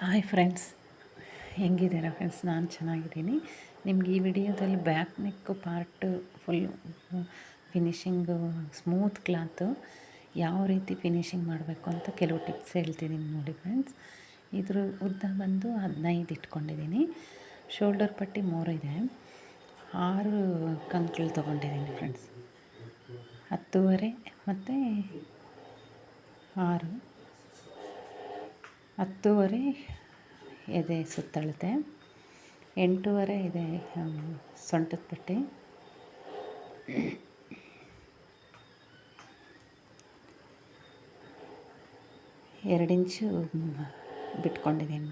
Hi friends, ಹೆಂಗಿದ್ದೀರಾ friends? ನಾನು ಚೆನ್ನಾಗಿದ್ದೀನಿ. ನಿಮ್ಗೆ ಈ ವಿಡಿಯೋದಲ್ಲಿ back neck part full finishing smooth cloth ಯಾವ ರೀತಿ ಫಿನಿಷಿಂಗ್ ಮಾಡಬೇಕು ಅಂತ ಕೆಲವು ಟಿಪ್ಸ್ ಹೇಳ್ತಿದ್ದೀನಿ ನೋಡಿ ಫ್ರೆಂಡ್ಸ್. ಇದ್ರ ಉದ್ದ ಬಂದು ಹದಿನೈದು ಇಟ್ಕೊಂಡಿದ್ದೀನಿ ಶೋಲ್ಡರ್ ಪಟ್ಟಿ ಮೂರು ಮೂರಿದೆ ಆರು ಕಂಕ್ಳು ತೊಗೊಂಡಿದ್ದೀನಿ ಫ್ರೆಂಡ್ಸ್. ಹತ್ತುವರೆ ಮತ್ತು ಆರು. ಹತ್ತೂವರೆ ಎದೆ ಸುತ್ತಳತೆ. ಎಂಟೂವರೆ ಇದೆ ಸೊಂಟದ ಪಟ್ಟಿ. ಎರಡು ಇಂಚು ಬಿಟ್ಕೊಂಡಿದ್ದೀನಿ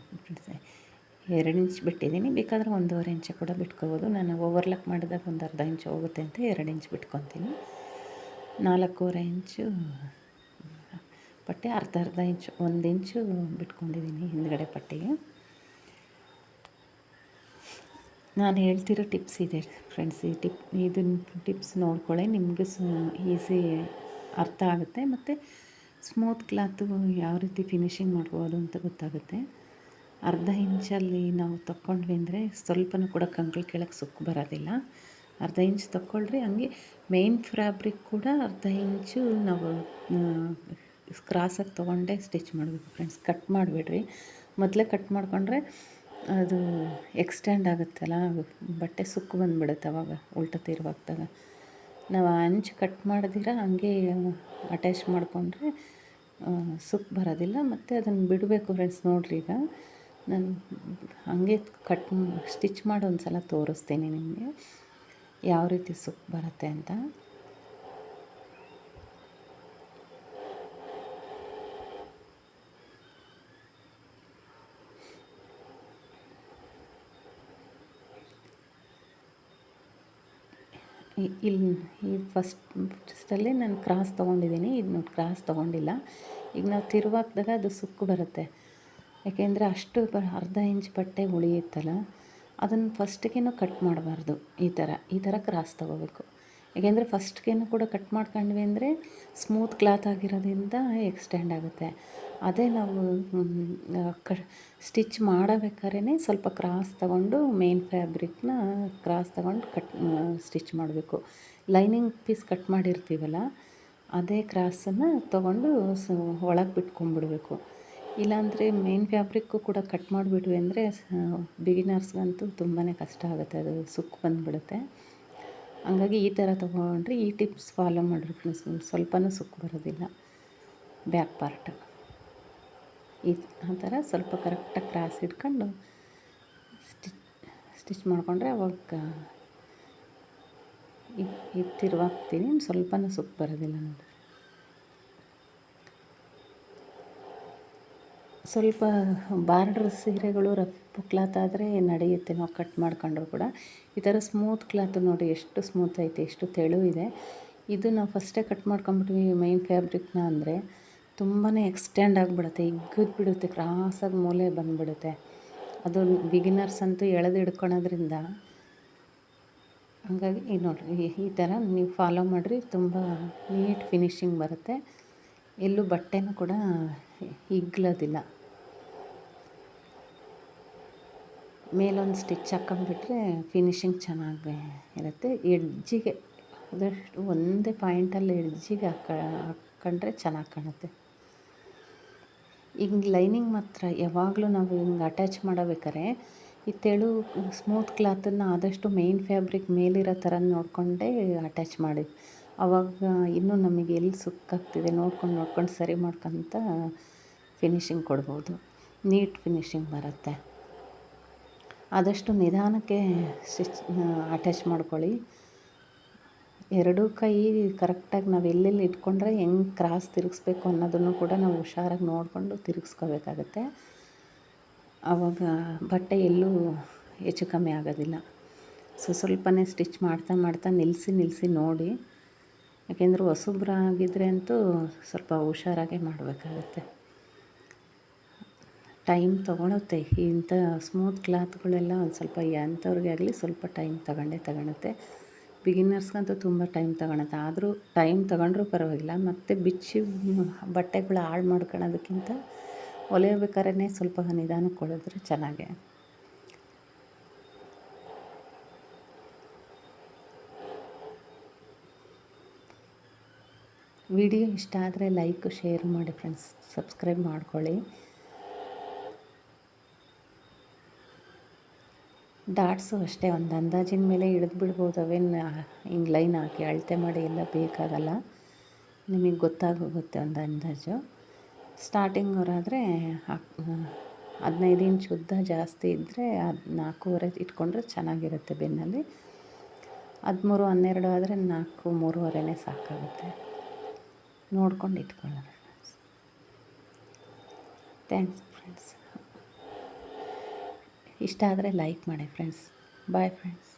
ಎರಡು ಇಂಚ್ ಬಿಟ್ಟಿದ್ದೀನಿ. ಬೇಕಾದರೆ ಒಂದೂವರೆ ಇಂಚು ಕೂಡ ಬಿಟ್ಕೋಬೋದು. ನಾನು ಓವರ್ಲಾಕ್ ಮಾಡಿದಾಗ ಒಂದು ಅರ್ಧ ಇಂಚು ಹೋಗುತ್ತೆ ಅಂತ ಎರಡು ಇಂಚ್ ಬಿಟ್ಕೊತೀನಿ. ನಾಲ್ಕೂವರೆ ಇಂಚು ಪಟ್ಟಿ ಅರ್ಧ ಅರ್ಧ ಇಂಚು, ಒಂದು ಇಂಚು ಬಿಟ್ಕೊಂಡಿದ್ದೀನಿ ಹಿಂದ್ಗಡೆ ಪಟ್ಟಿಗೆ. ನಾನು ಹೇಳ್ತಿರೋ ಟಿಪ್ಸ್ ಇದೆ ಫ್ರೆಂಡ್ಸ್ ಈ ಟಿಪ್ ಇದನ್ನ ಟಿಪ್ಸ್ ನೋಡ್ಕೊಳ್ಳಿ, ನಿಮಗೆ ಸು ಈಸಿ ಅರ್ಥ ಆಗುತ್ತೆ. ಮತ್ತು ಸ್ಮೂತ್ ಕ್ಲಾತು ಯಾವ ರೀತಿ ಫಿನಿಷಿಂಗ್ ಮಾಡ್ಬೋದು ಅಂತ ಗೊತ್ತಾಗುತ್ತೆ. ಅರ್ಧ ಇಂಚಲ್ಲಿ ನಾವು ತಗೊಂಡ್ವಿ ಅಂದರೆ ಸ್ವಲ್ಪನೂ ಕೂಡ ಕಂಕಳು ಕೆಳಕ್ಕೆ ಸುಕ್ಕು ಬರೋದಿಲ್ಲ. ಅರ್ಧ ಇಂಚ್ ತಗೊಳ್ರಿ ಹಂಗೆ ಮೇನ್ ಫ್ಯಾಬ್ರಿಕ್ ಕೂಡ ಅರ್ಧ ಇಂಚು ನಾವು ಕ್ರಾಸಾಗಿ ತೊಗೊಂಡೇ ಸ್ಟಿಚ್ ಮಾಡಬೇಕು ಫ್ರೆಂಡ್ಸ್. ಕಟ್ ಮಾಡಬೇಡ್ರಿ. ಮೊದಲೇ ಕಟ್ ಮಾಡಿಕೊಂಡ್ರೆ ಅದು ಎಕ್ಸ್ಟೆಂಡ್ ಆಗುತ್ತಲ್ಲ, ಬಟ್ಟೆ ಸುಕ್ಕು ಬಂದುಬಿಡುತ್ತೆ ಅವಾಗ, ಉಲ್ಟ ತಿರುವಾಗ್ದಾಗ. ನಾವು ಅಂಚು ಕಟ್ ಮಾಡಿದಿರ, ಹಂಗೆ ಅಟ್ಯಾಚ್ ಮಾಡಿಕೊಂಡ್ರೆ ಸುಕ್ಕು ಬರೋದಿಲ್ಲ. ಮತ್ತು ಅದನ್ನು ಬಿಡಬೇಕು ಫ್ರೆಂಡ್ಸ್, ನೋಡಿರಿ ಈಗ. ನಾನು ಹಾಗೆ ಕಟ್ ಸ್ಟಿಚ್ ಮಾಡಿ ಒಂದು ಸಲ ತೋರಿಸ್ತೀನಿ ನಿಮಗೆ. ಯಾವ ರೀತಿ ಸುಕ್ಕು ಬರುತ್ತೆ ಅಂತ. ಇಲ್ಲಿ ಈ ಫಸ್ಟ್ ಫಸ್ಟಲ್ಲೇ ನಾನು ಕ್ರಾಸ್ ತೊಗೊಂಡಿದ್ದೀನಿ, ಇದು ನೋಡಿ ಕ್ರಾಸ್ ತೊಗೊಂಡಿಲ್ಲ. ಈಗ ನಾವು ತಿರುವಾಕ್ದಾಗ ಅದು ಸುಕ್ಕು ಬರುತ್ತೆ. ಯಾಕೆಂದರೆ ಅಷ್ಟು ಅರ್ಧ ಇಂಚ್ ಬಟ್ಟೆ ಉಳಿಯುತ್ತಲ್ಲ, ಅದನ್ನು ಫಸ್ಟ್ಗೇನು ಕಟ್ ಮಾಡಬಾರ್ದು, ಈ ಥರ ಈ ಥರ ಕ್ರಾಸ್ ತೊಗೋಬೇಕು. ಯಾಕೆಂದರೆ ಫಸ್ಟ್ಗೇನು ಕೂಡ ಕಟ್ ಮಾಡ್ಕೊಂಡ್ವಿ ಅಂದರೆ ಸ್ಮೂತ್ ಕ್ಲಾತ್ ಆಗಿರೋದ್ರಿಂದ ಎಕ್ಸ್ಟೆಂಡ್ ಆಗುತ್ತೆ. ಅದೇ ನಾವು ಕ ಸ್ಟಿಚ್ ಮಾಡಬೇಕಾದ್ರೇ ಸ್ವಲ್ಪ ಕ್ರಾಸ್ ತಗೊಂಡು ಮೇನ್ ಫ್ಯಾಬ್ರಿಕ್ನ ಕ್ರಾಸ್ ತಗೊಂಡು ಕಟ್ ಸ್ಟಿಚ್ ಮಾಡಬೇಕು. ಲೈನಿಂಗ್ ಪೀಸ್ ಕಟ್ ಮಾಡಿರ್ತೀವಲ್ಲ, ಅದೇ ಕ್ರಾಸನ್ನು ತೊಗೊಂಡು ಸ, ಒಳಗೆ ಬಿಟ್ಕೊಂಡ್ಬಿಡ್ಬೇಕು. ಇಲ್ಲಾಂದರೆ ಮೇನ್ ಫ್ಯಾಬ್ರಿಕ್ಕು ಕೂಡ ಕಟ್ ಮಾಡಿಬಿಟ್ವಿ ಅಂದರೆ ಬಿಗಿನರ್ಸ್ಗಂತೂ ತುಂಬಾ ಕಷ್ಟ ಆಗುತ್ತೆ. ಅದು ಸುಕ್ಕು ಬಂದುಬಿಡುತ್ತೆ. ಹಂಗಾಗಿ ಈ ಥರ ತೊಗೊಂಡ್ರೆ ಈ ಟಿಪ್ಸ್ ಫಾಲೋ ಮಾಡಿದ್ರೆ ಸ್ವಲ್ಪನೂ ಸುಕ್ಕು ಬರೋದಿಲ್ಲ. Back part. ಈ ಆ ಥರ ಸ್ವಲ್ಪ ಕರೆಕ್ಟಾಗಿ ಕ್ರಾಸ್ ಇಟ್ಕೊಂಡು ಸ್ಟಿಚ್ ಸ್ಟಿಚ್ ಮಾಡಿಕೊಂಡ್ರೆ ಅವಾಗ ಇತ್ತಿರುವಾಗ್ತೀನಿ ತಿರುವಾಗ್ತೀನಿ ಸ್ವಲ್ಪನೂ ಸುಕ್ಕು ಬರೋದಿಲ್ಲ ನೋಡಿ ಸ್ವಲ್ಪ ಬಾರ್ಡ್ರ್ ಸೀರೆಗಳು ರಫ್ ಕ್ಲಾತ್ ಆದರೆ ನಡೆಯುತ್ತೆ. ನಾವು ಕಟ್ ಮಾಡ್ಕೊಂಡ್ರು ಕೂಡ. ಈ ಥರ ಸ್ಮೂತ್ ಕ್ಲಾತು ನೋಡಿ ಎಷ್ಟು ಸ್ಮೂತ್ ಐತೆ, ಎಷ್ಟು ತೆಳು ಇದೆ. ಇದು ನಾವು ಫಸ್ಟೇ ಕಟ್ ಮಾಡ್ಕೊಂಬಿಟ್ವಿ ಮೈನ್ ಫ್ಯಾಬ್ರಿಕ್ನ ಅಂದರೆ ತುಂಬಾ ಎಕ್ಸ್ಟೆಂಡ್ ಆಗಿಬಿಡುತ್ತೆ ಇಗ್ಗದ್ ಬಿಡುತ್ತೆ, ಕ್ರಾಸಾಗಿ ಮೂಲೆ ಬಂದುಬಿಡುತ್ತೆ. ಅದು ಬಿಗಿನರ್ಸ್ ಅಂತೂ ಎಳೆದು ಹಿಡ್ಕೊಳೋದ್ರಿಂದ ಹಂಗಾಗಿ ಈ ನೋಡಿರಿ, ಈ ಥರ ನೀವು ಫಾಲೋ ಮಾಡಿರಿ, ತುಂಬ ನೀಟ್ ಫಿನಿಶಿಂಗ್ ಬರುತ್ತೆ. ಎಲ್ಲೂ ಬಟ್ಟೆನೂ ಕೂಡ ಇಗ್ಲೋದಿಲ್ಲ ಮೇಲೊಂದು ಸ್ಟಿಚ್ ಹಾಕೊಂಡ್ಬಿಟ್ರೆ ಫಿನಿಶಿಂಗ್ ಚೆನ್ನಾಗಿ ಇರುತ್ತೆ. ಎಡ್ಜಿಗೆ ಅದಷ್ಟು ಒಂದೇ ಪಾಯಿಂಟಲ್ಲಿ ಎಡ್ಜಿಗೆ ಹಾಕ ಹಾಕ್ಕೊಂಡ್ರೆ ಚೆನ್ನಾಗಿ ಕಾಣುತ್ತೆ. ಹಿಂಗೆ ಲೈನಿಂಗ್ ಮಾತ್ರ ಯಾವಾಗಲೂ ನಾವು ಹಿಂಗೆ ಅಟ್ಯಾಚ್ ಮಾಡಬೇಕಾರೆ ಈ ತೆಳು ಸ್ಮೂತ್ ಕ್ಲಾತನ್ನು ಆದಷ್ಟು ಮೇಯ್ನ್ ಫ್ಯಾಬ್ರಿಕ್ ಮೇಲಿರೋ ಥರ ನೋಡಿಕೊಂಡೇ ಅಟ್ಯಾಚ್ ಮಾಡಿ. ಅವಾಗ ಇನ್ನೂ ನಮಗೆ ಎಲ್ಲಿ ಸುಕ್ಕಾಗ್ತಿದೆ ನೋಡ್ಕೊಂಡು ನೋಡ್ಕೊಂಡು ಸರಿ ಮಾಡ್ಕೊತ ಫಿನಿಷಿಂಗ್ ಕೊಡ್ಬೋದು. ನೀಟ್ ಫಿನಿಷಿಂಗ್ ಬರುತ್ತೆ. ಆದಷ್ಟು ನಿಧಾನಕ್ಕೆ ಸ್ಟಿಚ್ ಅಟ್ಯಾಚ್ ಮಾಡ್ಕೊಳ್ಳಿ. ಎರಡೂ ಕೈ ಕರೆಕ್ಟಾಗಿ ನಾವು ಎಲ್ಲೆಲ್ಲಿ ಇಟ್ಕೊಂಡ್ರೆ ಹೆಂಗೆ ಕ್ರಾಸ್ ತಿರುಗಿಸ್ಬೇಕು ಅನ್ನೋದನ್ನು ಕೂಡ ನಾವು ಹುಷಾರಾಗಿ ನೋಡಿಕೊಂಡು ತಿರುಗಿಸ್ಕೋಬೇಕಾಗತ್ತೆ. ಆವಾಗ ಬಟ್ಟೆ ಎಲ್ಲೂ ಹೆಚ್ಚು ಕಮ್ಮಿ ಆಗೋದಿಲ್ಲ. ಸೊ ಸ್ವಲ್ಪನೇ ಸ್ಟಿಚ್ ಮಾಡ್ತಾ ಮಾಡ್ತಾ ನಿಲ್ಲಿಸಿ ನಿಲ್ಲಿಸಿ ನೋಡಿ. ಯಾಕೆಂದರೆ ಹೊಸಬ್ರಾಗಿದ್ದರೆ ಅಂತೂ ಸ್ವಲ್ಪ ಹುಷಾರಾಗೇ ಮಾಡಬೇಕಾಗತ್ತೆ. ಟೈಮ್ ತೊಗೊಳುತ್ತೆ. ಇಂಥ ಸ್ಮೂತ್ ಕ್ಲಾತ್ಗಳೆಲ್ಲ ಒಂದು ಸ್ವಲ್ಪ ಎಂಥವ್ರಿಗೆ ಆಗಲಿ ಸ್ವಲ್ಪ ಟೈಮ್ ತಗೊಂಡೇ ತಗೊಳುತ್ತೆ. ಬಿಗಿನರ್ಸ್ಗಂತೂ ತುಂಬ ಟೈಮ್ ತಗೊಳತ್ತೆ. ಆದರೂ ಟೈಮ್ ತಗೊಂಡ್ರೂ ಪರವಾಗಿಲ್ಲ. ಮತ್ತು ಬಿಚ್ಚಿ ಬಟ್ಟೆಗಳು ಹಾಳು ಮಾಡ್ಕೊಳೋದಕ್ಕಿಂತ ಹೊಲಿಯಬೇಕಾದ್ರೆ ಸ್ವಲ್ಪ ನಿಧಾನಕ್ಕೆ ಕೊಡಿದ್ರೆ ಚೆನ್ನಾಗೆ. ವಿಡಿಯೋ ಇಷ್ಟ ಆದರೆ ಲೈಕ್, ಶೇರ್ ಮಾಡಿ ಫ್ರೆಂಡ್ಸ್. ಸಬ್ಸ್ಕ್ರೈಬ್ ಮಾಡ್ಕೊಳ್ಳಿ. ಡಾಟ್ಸು ಅಷ್ಟೇ. ಒಂದು ಅಂದಾಜಿನ ಮೇಲೆ ಇಳಿದು ಬಿಡ್ಬೋದು ಅವೇನು ಹಿಂಗೆ ಲೈನ್ ಹಾಕಿ ಅಳತೆ ಮಾಡಿ ಎಲ್ಲ ಬೇಕಾಗಲ್ಲ. ನಿಮಗೆ ಗೊತ್ತಾಗೋಗುತ್ತೆ ಒಂದು ಅಂದಾಜು. ಸ್ಟಾರ್ಟಿಂಗ್ ಅವರಾದರೆ ಹದಿನೈದು ಇಂಚ್ ಉದ್ದ ಜಾಸ್ತಿ ಇದ್ದರೆ ಅದು ನಾಲ್ಕೂವರೆ ಇಟ್ಕೊಂಡ್ರೆ ಚೆನ್ನಾಗಿರುತ್ತೆ ಬೆನ್ನಲ್ಲಿ. ಹದಿಮೂರು, ಹನ್ನೆರಡು ಆದರೆ ನಾಲ್ಕು, ಮೂರುವರೆನೇ ಸಾಕಾಗುತ್ತೆ. ನೋಡ್ಕೊಂಡು ಇಟ್ಕೊಳ್ಳೋಣ. ಥ್ಯಾಂಕ್ಸ್ ಫ್ರೆಂಡ್ಸ್ ಇಷ್ಟ ಆದರೆ ಲೈಕ್ ಮಾಡಿ ಫ್ರೆಂಡ್ಸ್. Bye friends.